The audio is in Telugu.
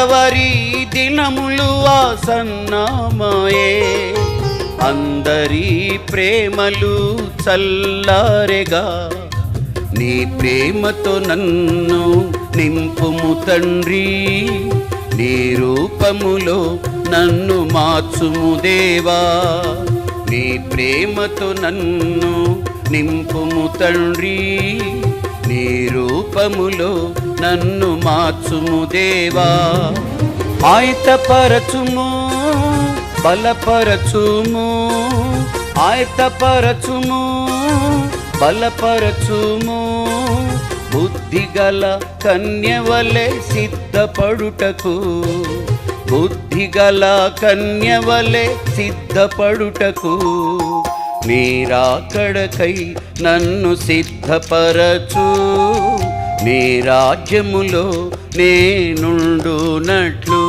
కడవరి దినములు ఆసన్నమాయే. అందరి ప్రేమలు చల్లారెగా. నీ ప్రేమతో నన్ను నింపుము తండ్రి. నీ రూపములో నన్ను మార్చుము దేవా. నీ ప్రేమతో నన్ను నింపుము తండ్రి. రూపములో నన్ను మార్చుము దేవా. ఆయతపరచుము బలపరచుము ఆయతపరచుము బలపరచుము. బుద్ధిగల కన్యవలె సిద్ధపడుటకు బుద్ధిగల కన్యవలె సిద్ధపడుటకు మీరాకడకై నన్ను సిద్ధపరచు. నీ రాజ్యములో నేనుండునట్లు.